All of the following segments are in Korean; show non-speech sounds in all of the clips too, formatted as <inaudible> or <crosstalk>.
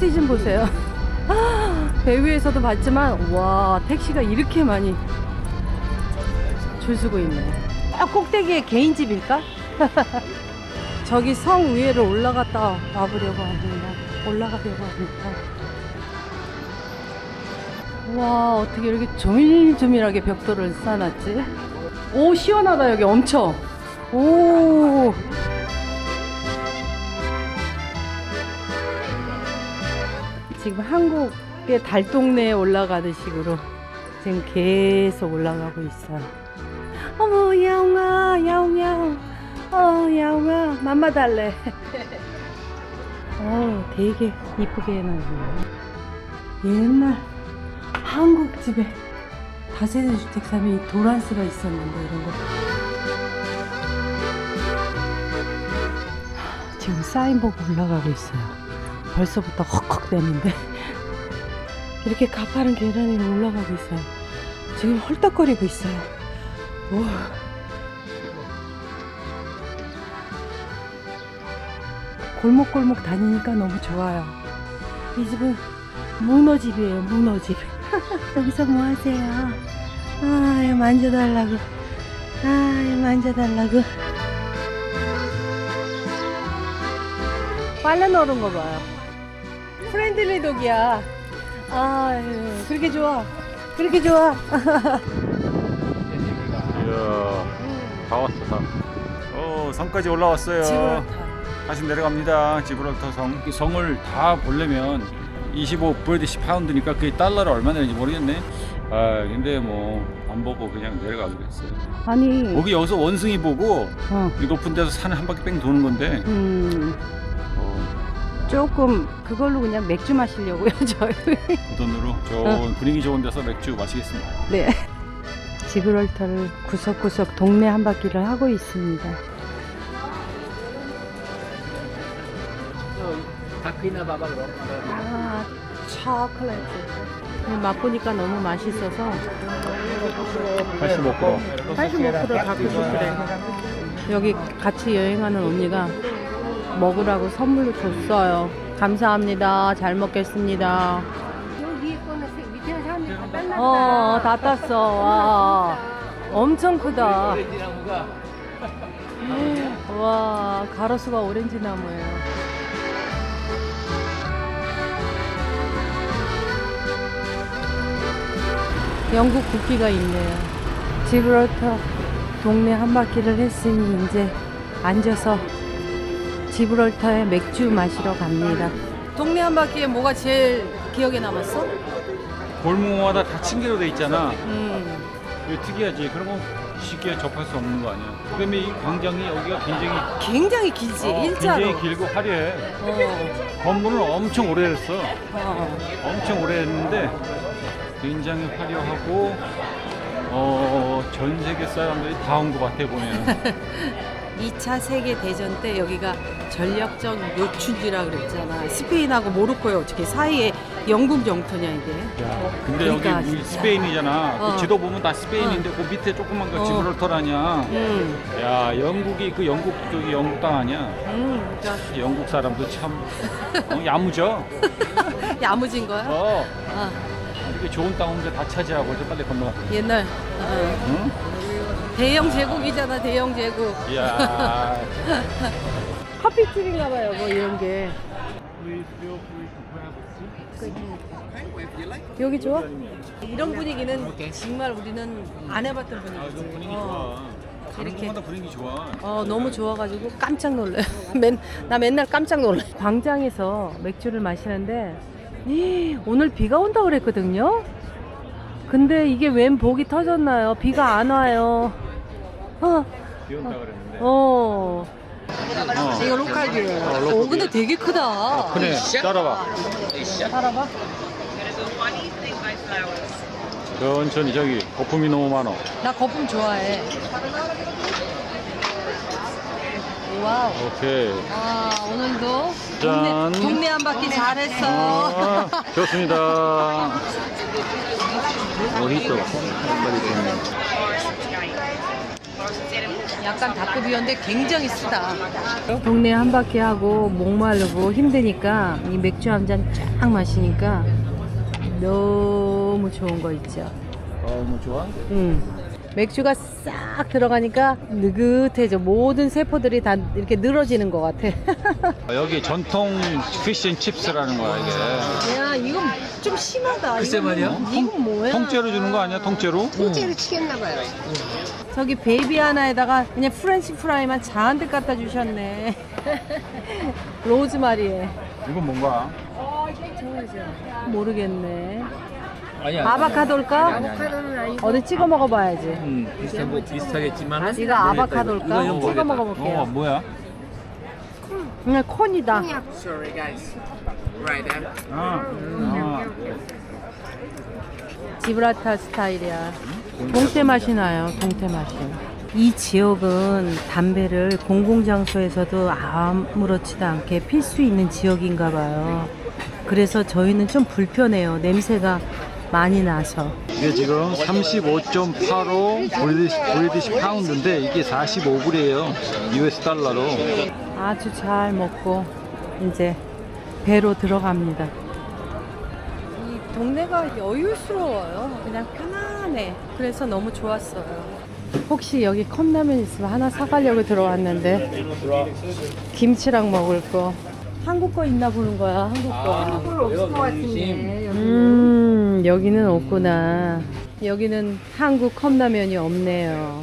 이 택시 좀 보세요. <laughs> 배 위에서도 봤지만 와 택시가 이렇게 많이 줄 서고 있네. 아 꼭대기에 개인 집일까? <laughs> 저기 성 위에를 올라갔다 와보려고 합니다. 올라가려고 합니다. 와 어떻게 이렇게 조밀조밀하게 벽돌을 쌓아놨지? 오 시원하다 여기 엄청. 오. 지금 한국의 달동네에 올라가는 식으로 지금 계속 올라가고 있어요. 어머 야옹아 야옹야옹 어 야옹아 맘마 달래. 어 되게 이쁘게 해놨네요. 옛날 한국 집에 다세대 주택 사면 이 도란스가 있었는데 이런 거. 지금 사인 보고 올라가고 있어요. 벌써부터 헉헉대는데 이렇게 가파른 계단 위로 올라가고 있어요. 지금 헐떡거리고 있어요. 우와. 골목골목 다니니까 너무 좋아요. 이 집은 문어집이에요, 문어집. <laughs> 여기서 뭐 하세요? 아, 이거 만져달라고. 아, 이거 만져달라고. 빨래 넣은 거 봐요. 프렌들리 독이야. 아유, 그렇게 좋아. 그렇게 좋아. 이야, 다 왔어, 다. 어, 성까지 올라왔어요. 다시 내려갑니다. 지브랄터 성. 이 성을 다 보려면 25 브리티시 파운드니까 그게 달러로 얼마 되는지 모르겠네. 아, 근데 뭐 안 보고 그냥 내려가기로 했어요. 아니, 거기 여기서 원숭이 보고 어, 이 높은 데서 산을 한 바퀴 뺑 도는 건데. 음, 어, 조금 그걸로 그냥 맥주 마시려고요, <laughs> 저희. 그 돈으로 좋은 분위기 좋은 데서 맥주 마시겠습니다. 네. 지브랄타를 구석구석 동네 한 바퀴를 하고 있습니다. 아, 초콜릿. 맛보니까 너무 맛있어서 85%. 85% 받고 싶으래. 여기 같이 여행하는 언니가 먹으라고 선물로 줬어요. 감사합니다. 잘 먹겠습니다. 어, 다 땄어. 와, 엄청 크다. 와, 가로수가 오렌지 나무예요. 영국 국기가 있네요. 지브랄터 동네 한 바퀴를 했으니 이제 앉아서 지브랄터에 맥주 마시러 갑니다. 동네 한 바퀴에 뭐가 제일 기억에 남았어? 골목마다 다 층계로 돼 있잖아. 음, 이거 특이하지. 그런 거 쉽게 접할 수 없는 거 아니야. 그다음에 이 광장이 여기가 굉장히 굉장히 길지, 어, 일자로. 굉장히 길고 화려해. 어, 건물은 엄청 오래됐어. 어. 엄청 오래됐는데 굉장히 화려하고 어, 전 세계 사람들이 다 온 것 같아 보면. <laughs> 2차 세계 대전 때 여기가 전략적 요충지라 그랬잖아. 스페인하고 모로코의 어떻게 사이에 영국 영토냐 이게. 근데 그러니까 여기 우리 진짜. 스페인이잖아. 어. 그 지도 보면 다 스페인인데 그 밑에 조그만 거 어. 지브랄터라냐. 음, 야 영국이 그 영국 저기 영국 땅 아니야. 음, 그러니까 영국 사람도 참 어, 야무져. <laughs> 야무진 거야? 어, 아, 이렇게 좋은 땅 혼자 다 차지하고 저 빨리 건너. 옛날 어, 응? 대영 제국이잖아, 대영 제국. 이야. <laughs> 커피집인가 봐요, 뭐 이런 게. 여기 좋아? 이런 분위기는 정말 우리는 안 해봤던 분위기지. 어. 가는 이렇게. 곳마다 분위기 좋아. 어, 너무 좋아가지고 깜짝 놀래요. <laughs> 맨, 나 맨날 깜짝 놀래. 광장에서 맥주를 마시는데, 이, 오늘 비가 온다고 그랬거든요? 근데 이게 웬 복이 터졌나요? 비가 안 와요. 어, 비 온다 그랬는데. 어. 어. 이거 로컬비예요. 어, 로컬 오, 근데 되게 크다. 그래, 따라봐. 알아봐. 천천히 저기 거품이 너무 많아. 나 거품 좋아해. 와우. 오케이. 아, 오늘도 짠. 동네, 동네 한 바퀴 잘했어. 아, 좋습니다. 어디 있어? 빨리. 약간 다크비어인데 굉장히 쓰다. 동네 한 바퀴 하고 목마르고 힘드니까 이 맥주 한 잔 쫙 마시니까 너무 좋은 거 있죠. 너무 좋아. 음. 맥주가 싹 들어가니까 느긋해져. 모든 세포들이 다 이렇게 늘어지는 것 같아. <laughs> 여기 전통 피쉬앤칩스라는 거야 이게. 야, 이건 좀 심하다. 글쎄 이건 말이야. 뭐- 이건 뭐야? 통째로 주는 거 아니야? 통째로? 통째로 치겠나 봐요. 저기 베이비 하나에다가 그냥 프렌치 프라이만 잔뜩 갖다 주셨네. <laughs> 로즈마리에. 이건 뭔가? 모르겠네. 아니야. 아바카도일까? 어디 찍어 먹어봐야지. 음, 비슷한 뭐 비슷하겠지만 이거 아바카도일까? 이거 좀 찍어 모르겠다. 먹어볼게요. 어 뭐야? 그냥 콘이다. Sorry guys. Right there. 아, 아. 지브라타 스타일이야. 동태 맛이 나요. 동태 맛이. 이 지역은 담배를 공공장소에서도 아무렇지도 않게 필 수 있는 지역인가 봐요. 그래서 저희는 좀 불편해요. 냄새가 많이 나서. 이게 지금 35.85 브리티시, 브리티시 파운드인데 이게 45불이에요. US 달러로. 아주 잘 먹고 이제 배로 들어갑니다. 이 동네가 여유스러워요. 그냥 편안해. 그래서 너무 좋았어요. 혹시 여기 컵라면 있으면 하나 사가려고 들어왔는데 김치랑 먹을 거 한국 거 있나 보는 거야 한국 거. 없을 것 같은데. 음 여기는 없구나. 여기는 한국 컵라면이 없네요.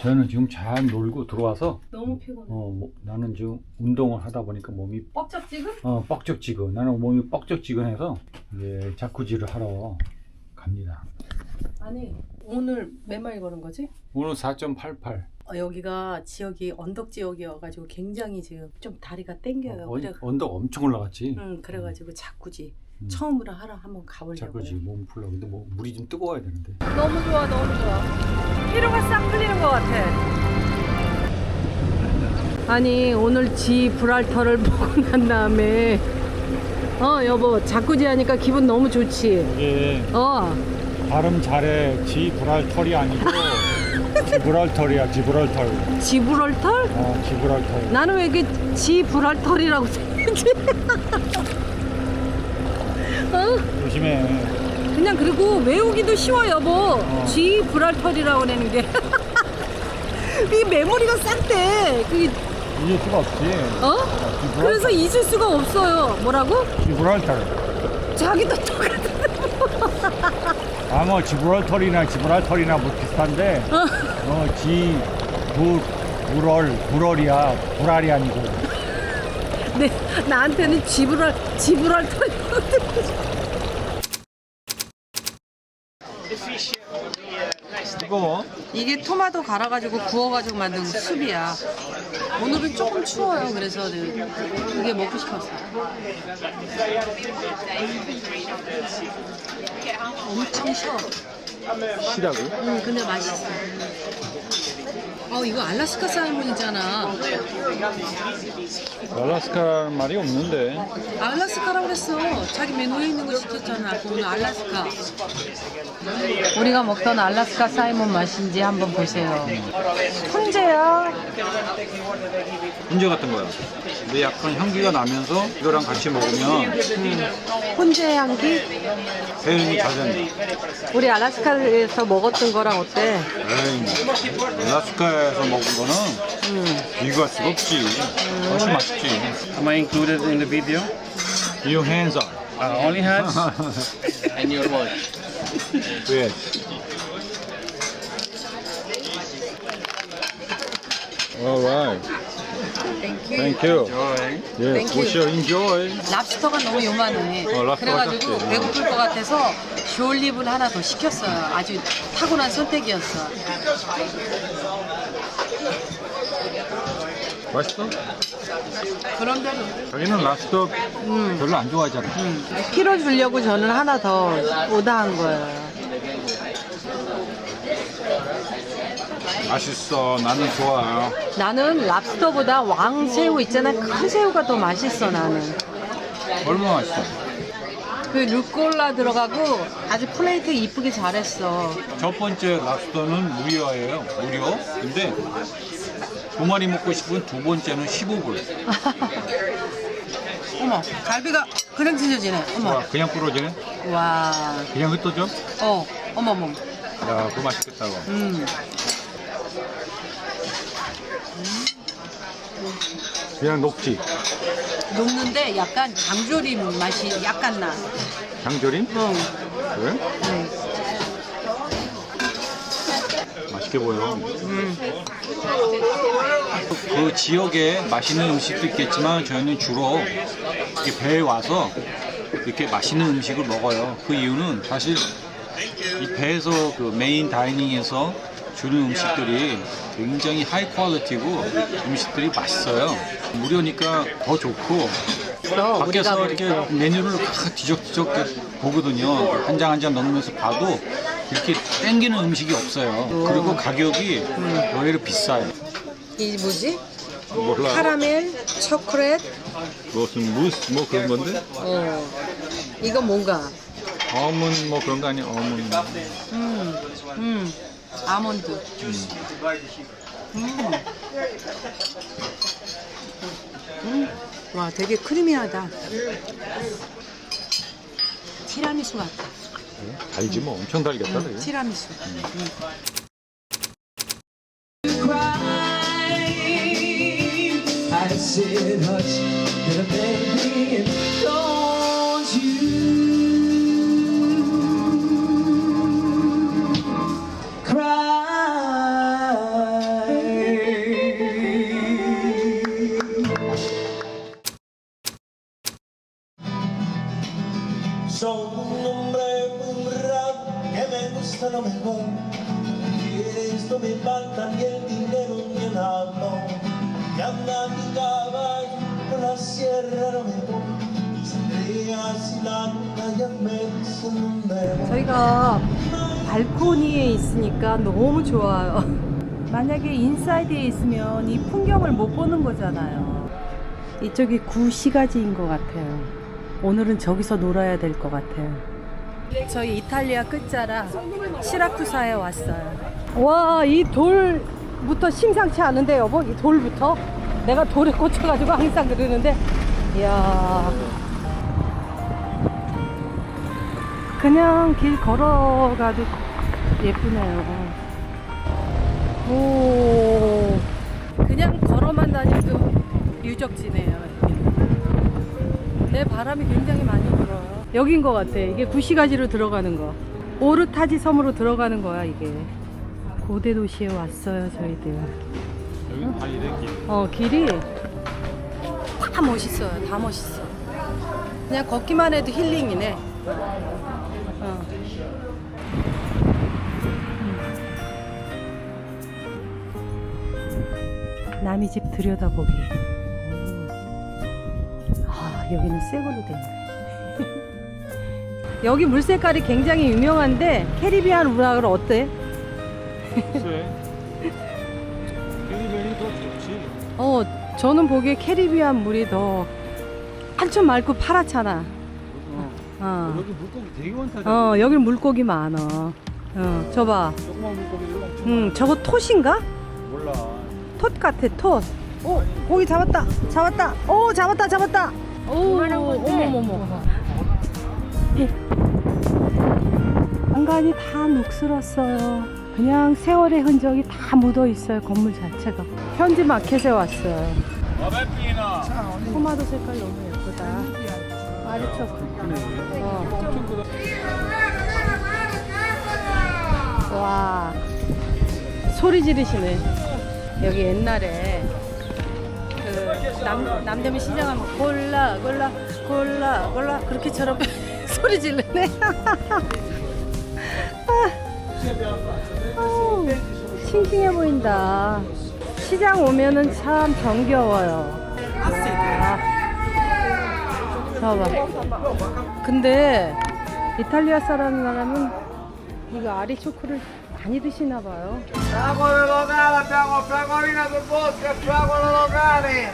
저는 지금 잘 놀고 들어와서 너무 피곤해. 어, 뭐, 나는 지금 운동을 하다 보니까 몸이 뻑적지근? 어, 뻑적지근. 나는 몸이 뻑적지근해서 이제 자쿠지를 하러 갑니다. 아니 오늘 몇 마일 걸은 거지? 오늘 4.88. 어, 여기가 지역이 언덕 지역이어가지고 굉장히 지금 좀 다리가 땡겨요. 어, 그래, 언덕 엄청 올라갔지. 응, 그래가지고 자꾸지 음. 처음으로 하러 한번 가보려고. 자쿠지 몸 풀려. 근데 뭐 물이 좀 뜨거워야 되는데. 너무 좋아, 너무 좋아. 피로가 싹 풀리는 것 같아. 아니 오늘 지 브랄터를 보고 <laughs> 난 다음에 어 여보 자꾸지 하니까 기분 너무 좋지. 이게 어 발음 잘해. 지 브랄털이 아니고 지브랄털이야. 지브랄털. 지브랄털? 어, 지브랄털. 나는 왜 이게 지브랄털이라고 생각했지? <laughs> 어? 조심해. 그냥 그리고 외우기도 쉬워 여보 어. G 브랄털이라고 내는 게 <laughs> 이 메모리가 싹대 그게 잊을 수가 없지. 어? 그래서 잊을 수가 없어요 뭐라고? 지브랄털. 자기도 똑같아 <laughs> 아, 뭐 지브랄털이나 지브랄털이나 뭐 비슷한데 어, 지, 부, 불얼, 불얼이야. 불알이 아니고. 네, 나한테는 지브랄 지브랄털 이라고 뜨거워? 이게 토마토 갈아가지고 구워가지고 만든 숲이야 오늘은 조금 추워요 그래서 네, 이게 먹고 싶었어요 엄청 쉬워 시라고? 응, 근데 맛있어. 어, 이거 알라스카 사이몬이잖아. 알라스카라는 말이 없는데. 알라스카라고 그랬어. 자기 메뉴에 있는 거 시켰잖아. 오늘 알라스카. 우리가 먹던 알라스카 사이몬 맛인지 한번 보세요. 훈제야. 훈제 같은 거야. 근데 약간 향기가 나면서 이거랑 같이 먹으면 훈제 향기? 배름이 잘 된다. 우리 알라스카에서 먹었던 거랑 어때? 에이, 알라스카 에서 먹은 거는 음. 비교할 수가 없지. 훨씬 맛있지. Am I included in the video? You hands up. Uh, only hands? And your watch. yes. Alright. Thank you. Yes, we shall enjoy. 랍스터가 너무 요만해. 어, 랍스터가 그래가지고 작지. 배고플 것 같아서 쇼올리브를 하나 더 시켰어요. 아주 타고난 선택이었어. 맛있어? 그런 대로. 자기는 랍스터 별로 안 좋아하잖아. 피로 주려고 저는 하나 더 오다한 거예요. 맛있어. 나는 좋아. 나는 랍스터보다 왕새우 있잖아. 큰 새우가 더 맛있어 나는. 얼마나 맛있어? 그 루꼴라 들어가고 아주 플레이트 이쁘게 잘했어. 첫 번째 랍스터는 무료예요. 무료. 근데 두 마리 먹고 싶은 두 번째는 15불. <laughs> 어머, 갈비가 그냥 찢어지네. 어머, 와, 그냥 부러지네? 와, 그냥 흩어져? 어, 어머, 어머. 야, 그거 맛있겠다. 그거. 음, 그냥 녹지. 녹는데 약간 장조림 맛이 약간 나. 장조림? 응. 그래? 응. 맛있게 보여. 그 지역에 맛있는 음식도 있겠지만 저희는 주로 이렇게 배에 와서 이렇게 맛있는 음식을 먹어요. 그 이유는 사실 이 배에서 그 메인 다이닝에서 주는 음식들이 굉장히 하이 퀄리티고 음식들이 맛있어요. 무료니까 더 좋고 어, 밖에서 우리가 이렇게 그러니까. 메뉴를 막 뒤적뒤적 보거든요. 한 장 한 장 넣으면서 봐도 이렇게 땡기는 음식이 없어요. 그리고 가격이 의외로 비싸요. 이 뭐지? 몰라. 카라멜, 초콜릿, 무슨 무스 뭐 그런 건데? 어. 이건 뭔가? 어문 뭐 그런 거 아니야? 어문. 음, 음, 아몬드. 음. 음. 와, 되게 크리미하다. 티라미수 같다. 달지 뭐 엄청 달겠다. 그게. 티라미수. I said hush, 너무 좋아요. <laughs> 만약에 인사이드에 있으면 이 풍경을 못 보는 거잖아요. 이쪽이 구시가지인 것 같아요. 오늘은 저기서 놀아야 될 것 같아요. 저희 이탈리아 끝자락 시라쿠사에 왔어요. 와, 이 돌부터 심상치 않은데 여보? 이 돌부터? 내가 돌에 꽂혀가지고 항상 그러는데, 이야. 그냥 길 걸어가도 예쁘네요. 오, 그냥 걸어만 다녀도 유적지네요. 내 바람이 굉장히 많이 불어요. 여긴 것 같아. 이게 구시가지로 들어가는 거. 오르타지 섬으로 들어가는 거야, 이게. 고대 도시에 왔어요, 저희들. 여기 달리는 길. 어, 길이 다 멋있어요. 다 멋있어. 그냥 걷기만 해도 힐링이네. 어. 남의 집 들여다보기. 오. 아, 여기는 새 걸로 돼 있네. <laughs> 여기 물 색깔이 굉장히 유명한데 캐리비안 우락을 어때? 글쎄. 캐리벤이 더 좋지. 어, 저는 보기에 캐리비안 물이 더 한참 맑고 파랗잖아. 어. 여기 물고기 되게 많다. 어, 여기 물고기 많아. 어, 저 봐. 조그만 물고기 응, 저거 톳인가? 몰라. 톳 같아, 톳. 오, 고기 잡았다. 잡았다. 오, 잡았다, 잡았다. 오, 어머머머. 예. 안간이 다 녹슬었어요. 그냥 세월의 흔적이 다 묻어 있어요, 건물 자체가. 현지 마켓에 왔어요. 토마토 색깔 너무 예쁘다. 아리초크. 어. 와. 소리 지르시네. 여기 옛날에 그 남, 남대문 시장 하면 골라 골라 골라 골라 그렇게처럼 <laughs> 소리 지르네. <laughs> 아우, 싱싱해 보인다. 시장 오면은 참 정겨워요. 와. 봐봐. 근데 이탈리아 사람이라면 이거 아리초크를 많이 드시나 봐요. Siamo locale, abbiamo fragolina sul bosco e fragolo locale.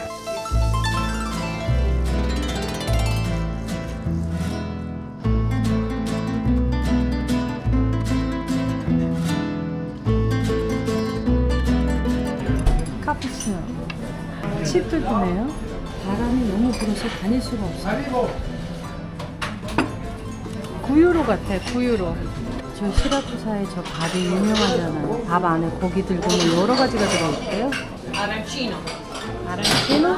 카푸치노. 칩도 드네요. 바람이 너무 불어서 다닐 수가 없어요. 9유로 같아, 9유로. 저 시라쿠사의 저 밥이 유명하잖아요. 밥 안에 고기 들고 뭐 여러 가지가 들어있대요. 아라치노. 아라치노?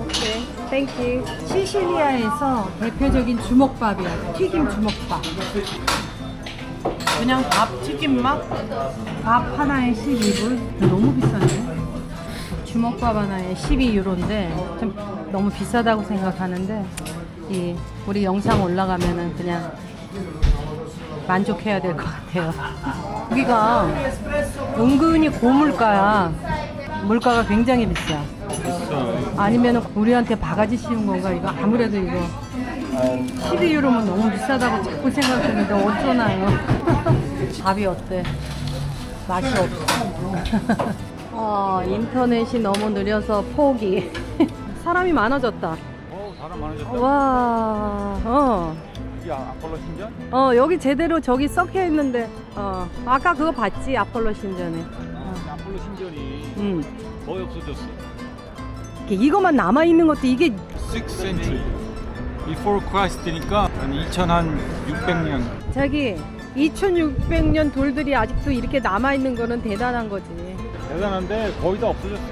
오케이. 땡큐. 시실리아에서 대표적인 주먹밥이야. 튀김 주먹밥. 그냥 밥 튀김 맛? 밥 하나에 12불? 너무 비싼데? 주먹밥 하나에 12유로인데 좀 너무 비싸다고 생각하는데 이 우리 영상 올라가면은 그냥 만족해야 될 것 같아요. 여기가 은근히 고물가야. 물가가 굉장히 비싸. 아니면 우리한테 바가지 씌운 건가 이거 아무래도 이거 12유로면 너무 비싸다고 자꾸 생각했는데 어쩌나요? <laughs> 밥이 어때? 맛이 없어. <laughs> 어, 인터넷이 너무 느려서 포기. <laughs> 사람이 많아졌다. 어, 사람 많아졌다. 와, 어. 이게 아폴로 신전? 어, 여기 제대로 저기 썩혀 있는데, 어. 아까 그거 봤지? 아폴로 신전에. 아폴로 신전이 음. 거의 없어졌어. 이게 이것만 남아 있는 것도 이게 6th century. Before Christ니까 한 2600년. 자기 2600년 돌들이 아직도 이렇게 남아 있는 거는 대단한 거지. 대단한데 거의 다 없어졌어.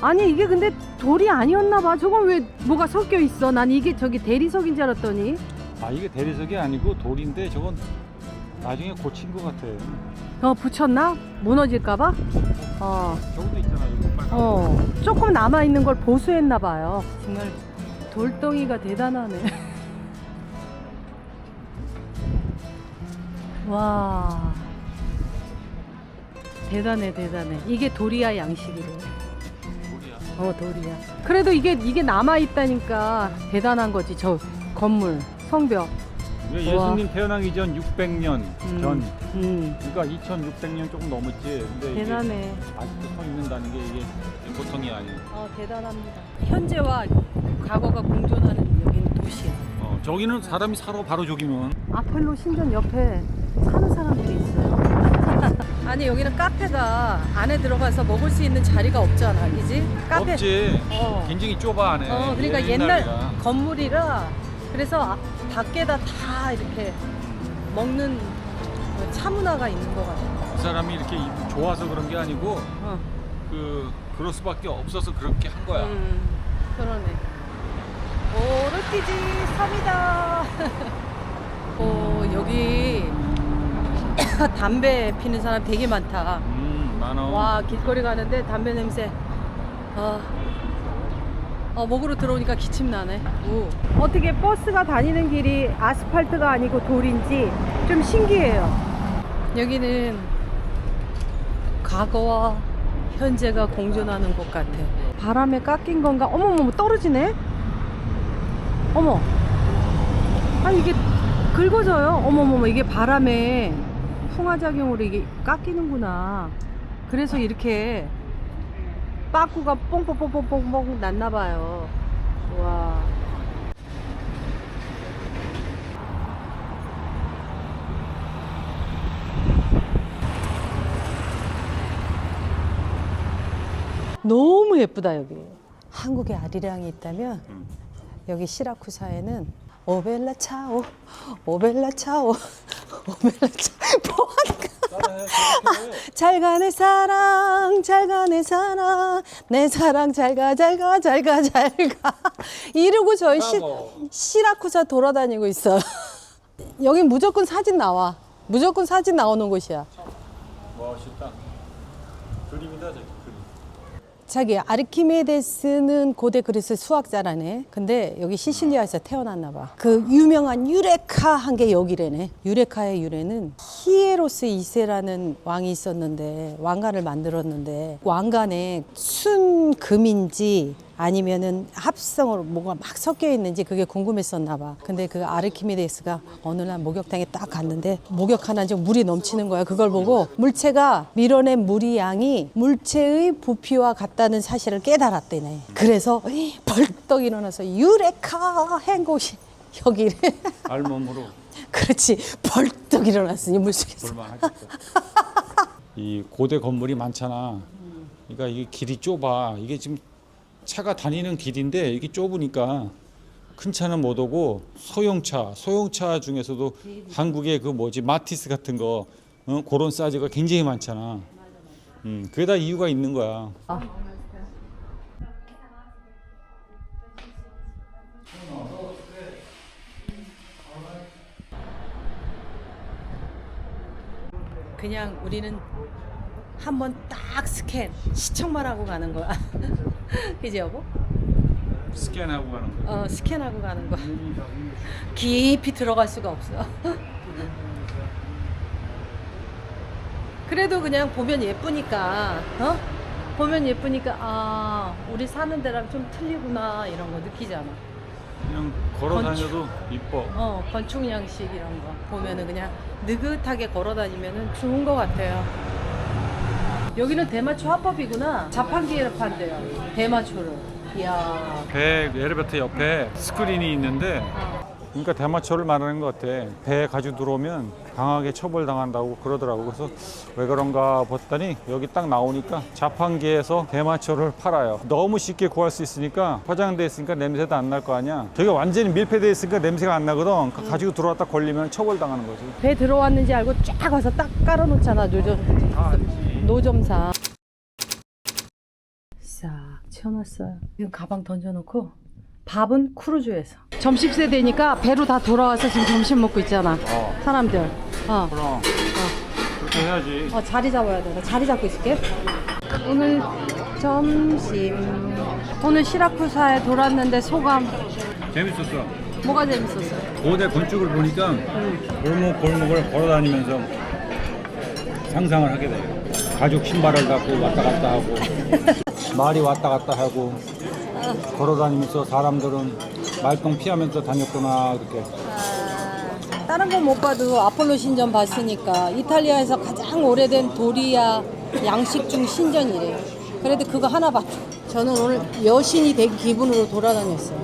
아니 이게 근데 돌이 아니었나 봐. 저건 왜 뭐가 섞여 있어? 난 이게 저기 대리석인 줄 알았더니. 아 이게 대리석이 아니고 돌인데 저건 나중에 고친 것 같아. 어 붙였나? 무너질까봐? 어. 저것도 있잖아 이거 빨간. 어. 조금 남아 있는 걸 보수했나 봐요. 정말 돌덩이가 대단하네. <laughs> 와. 대단해 대단해. 이게 도리아 양식이래. 돌이야. 어 돌이야. 그래도 이게 이게 남아 있다니까 대단한 거지 저 건물 성벽. 이게 우와. 예수님 태어나기 전 600년 음. 전. 음. 그러니까 2600년 조금 넘었지. 근데 이게 대단해. 아직도 서 있는다는 게 이게 보통이 아니에요. 어 대단합니다. 현재와 과거가 공존하는 여기는 도시야. 어, 저기는 사람이 살아 바로 저기면. 아폴로 신전 옆에 사는 사람들이 있어요. <laughs> 아니 여기는 카페가 안에 들어가서 먹을 수 있는 자리가 없잖아, 그지? 카페. 없지. 어. 굉장히 좁아 안에. 어, 그러니까 옛날 옛날이라. 건물이라 그래서 아- 밖에다 다 이렇게 먹는 그차 문화가 있는 것 같아. 그 사람이 이렇게 입- 좋아서 그런 게 아니고 어. 그 그럴 수밖에 없어서 그렇게 한 거야. 음, 그러네. 오르티지 삽니다. <laughs> 오, 여기 <coughs> 담배 피는 사람 되게 많다. 음, 많아. 와, 길거리 가는데 담배 냄새. 아. 어, 목으로 들어오니까 기침 나네. 오. 어떻게 버스가 다니는 길이 아스팔트가 아니고 돌인지 좀 신기해요. 여기는 과거와 현재가 공존하는 곳 같아. 바람에 깎인 건가? 어머머머 떨어지네? 어머. 아 이게 긁어져요. 어머머머 이게 바람에 풍화작용으로 이게 깎이는구나. 그래서 이렇게 빠꾸가 뽕뽕뽕뽕뽕뽕 났나 봐요. 와. 너무 예쁘다 여기. 한국에 아리랑이 있다면 여기 시라쿠사에는 오벨라 차오, 오벨라 차오, <laughs> 오벨라 차. 뭐하니까? 잘 가네 사랑, 잘 가네 사랑, 내 사랑 잘 가, 잘 가, 잘 가, 잘 가. 이러고 저희 시, 시라쿠사 돌아다니고 있어. 여기 무조건 사진 나와. 무조건 사진 나오는 곳이야. 멋있다. 그림이다 저 그림. 자기 아르키메데스는 고대 그리스 수학자라네. 근데 여기 시실리아에서 태어났나 봐. 그 유명한 유레카 한 게 여기래네. 유레카의 유래는 히에로스 2세라는 왕이 있었는데 왕관을 만들었는데 왕관에 순금인지 아니면은 합성으로 뭐가 막 섞여 있는지 그게 궁금했었나 봐. 근데 그 아르키메데스가 어느 날 목욕탕에 딱 갔는데 목욕하나 지금 물이 넘치는 거야. 그걸 보고 물체가 밀어낸 물이 양이 물체의 부피와 같다는 사실을 깨달았대네. 그래서 벌떡 일어나서 유레카 한 곳이 여기래. <laughs> 알몸으로 그렇지. 벌떡 일어났으니 물속에서. <laughs> 이 고대 건물이 많잖아. 그러니까 이게 길이 좁아. 이게 지금 차가 다니는 길인데 이게 좁으니까 큰 차는 못 오고 소형차, 소형차 중에서도 한국의 그 뭐지 마티스 같은 거 어? 그런 사이즈가 굉장히 많잖아. 음, 그게 다 이유가 있는 거야. 그냥 우리는 한번 딱 스캔 시청만 하고 가는 거야. <laughs> 그지 여보? 스캔하고 가는 거. 어 스캔하고 가는 거야. 깊이 들어갈 수가 없어. <laughs> 그래도 그냥 보면 예쁘니까 어? 보면 예쁘니까 아 우리 사는 데랑 좀 틀리구나 이런 거 느끼잖아. 그냥 걸어. 다녀도 이뻐. 어 건축 양식 이런 거 보면은 그냥 느긋하게 걸어 다니면은 좋은 것 같아요. 여기는 대마초 화법이구나. 자판기에 판대요. 대마초를. 이야. 배 엘리베이터 옆에 스크린이 있는데 그러니까 대마초를 말하는 것 같아. 배에 가지고 들어오면 강하게 처벌당한다고 그러더라고. 그래서 왜 그런가 봤더니 여기 딱 나오니까 자판기에서 대마초를 팔아요. 너무 쉽게 구할 수 있으니까 포장돼 있으니까 냄새도 안 날 거 아니야. 저게 완전히 밀폐돼 있으니까 냄새가 안 나거든. 그러니까 가지고 들어왔다 걸리면 처벌당하는 거지. 배 들어왔는지 알고 쫙 와서 딱 깔아놓잖아 노점 노점사. 싹 채워놨어요. 지금 가방 던져놓고 밥은 크루즈에서. 점심 세대니까 배로 다 돌아와서 지금 점심 먹고 있잖아. 어. 사람들. 어, 그럼. 그렇게 해야지. 어 자리 잡아야 돼. 나 자리 잡고 있을게. 오늘 점심. 오늘 시라쿠사에 돌았는데 소감? 재밌었어. 뭐가 재밌었어요? 고대 건축을 보니까 골목 골목을 걸어 다니면서 상상을 하게 돼. 가죽 신발을 갖고 왔다 갔다 하고 <laughs> 말이 왔다 갔다 하고 걸어 다니면서 사람들은 말똥 피하면서 다녔구나 그렇게. 다른 건 못 봐도 아폴로 신전 봤으니까 이탈리아에서 가장 오래된 도리아 양식 중 신전이래요. 그래도 그거 하나 봤다. 저는 오늘 여신이 된 기분으로 돌아다녔어요.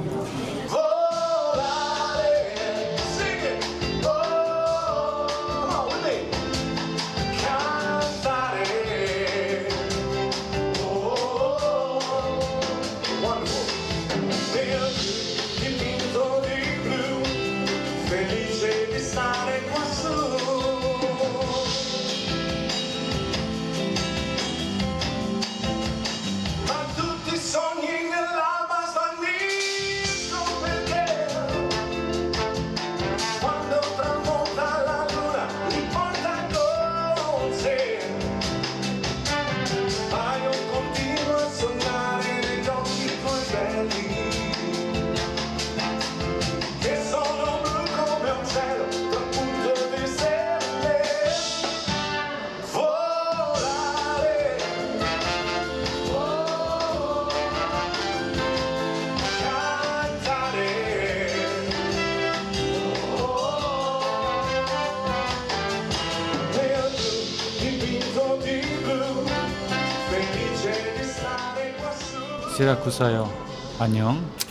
Quassù. 시라쿠사요. 안녕.